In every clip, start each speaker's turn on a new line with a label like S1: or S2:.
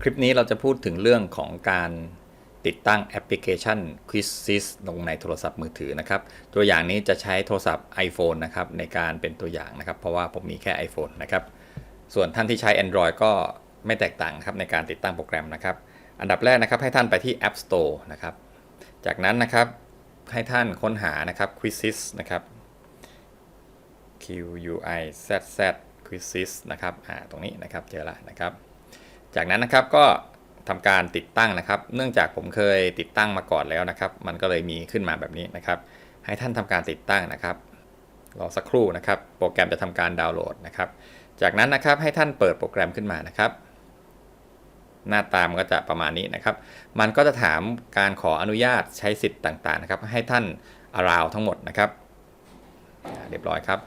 S1: คลิปนี้เราจะพูดถึงเรื่องของการติดตั้งแอปพลิเคชัน Quizzes ลงในโทรศัพท์มือถือนะครับ ตัวอย่างนี้จะใช้โทรศัพท์ iPhone นะครับในการเป็นตัวอย่างนะครับ เพราะว่าผมมีแค่ iPhone นะครับ ส่วนท่านที่ใช้ Android ก็ไม่แตกต่างครับในการติดตั้งโปรแกรมนะครับ อันดับแรกนะครับให้ท่านไปที่ App Store นะครับ จากนั้นนะครับให้ท่านค้นหานะครับ Quizzes นะครับ Q U I Z Z Quizzes นะครับ อ่า ตรงนี้นะครับ เจอล้วนะครับ จากนั้นนะครับก็ทำการติดตั้งนะครับ เนื่องจากผมเคยติดตั้งมาก่อนแล้วนะครับ มันก็เลยมีขึ้นมาแบบนี้นะครับ ให้ท่านทำการติดตั้งนะครับรอสักครู่นะครับ โปรแกรมจะทำการดาวน์โหลดนะครับ จากนั้นนะครับให้ท่านเปิดโปรแกรมขึ้นมานะครับ หน้าตามนก็จะประมาณนี้นะครับ มันก็จะถามการขออนุญาตใช้สิทธิ์ต่างๆนะครับ ให้ท่าน allow ทั้งหมดนะครับ เรียบร้อยครับ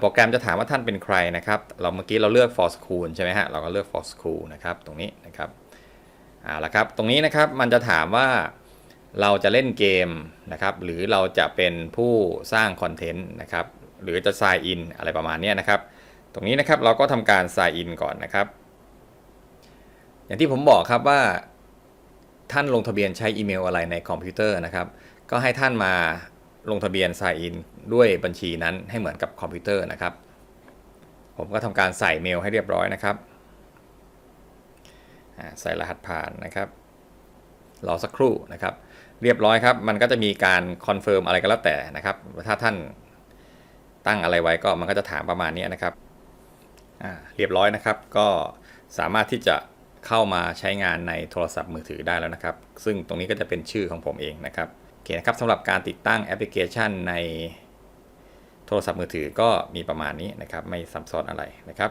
S1: โปรแกรมจะถามว่าท่านเป็นใครนะครับ เราเมื่อกี้เราเลือก for school ใช่ไหมฮะ เราก็เลือก for school นะครับ ตรงนี้นะครับเอาละครับ ตรงนี้นะครับ มันจะถามว่าเราจะเล่นเกมนะครับ หรือเราจะเป็นผู้สร้างคอนเทนต์นะครับ หรือจะ sign in อะไรประมาณนี้นะครับ ตรงนี้นะครับ เราก็ทำการ sign in ก่อนนะครับ อย่างที่ผมบอกครับว่าท่านลงทะเบียนใช้อีเมลอะไรในคอมพิวเตอร์นะครับ ก็ให้ท่านมา ลงทะเบียน sign in ด้วยบัญชีนั้นให้เหมือนกับคอมพิวเตอร์นะครับ ผมก็ทำการใส่เมลให้เรียบร้อยนะครับใส่รหัสผ่านนะครับรอสักครู่นะครับ เรียบร้อยครับ มันก็จะมีการคอนเฟิร์มอะไรก็แล้วแต่นะครับ ถ้าท่านตั้งอะไรไว้ก็มันก็จะถามประมาณนี้นะครับเรียบร้อยนะครับ ก็สามารถที่จะเข้ามาใช้งานในโทรศัพท์มือถือได้แล้วนะครับ ซึ่งตรงนี้ก็จะเป็นชื่อของผมเองนะครับ เคนะครับสำหรับการติดตั้งแอปพลิเคชันในโทรศัพท์มือถือก็มีประมาณนี้นะครับ ไม่ซับซ้อนอะไรนะครับ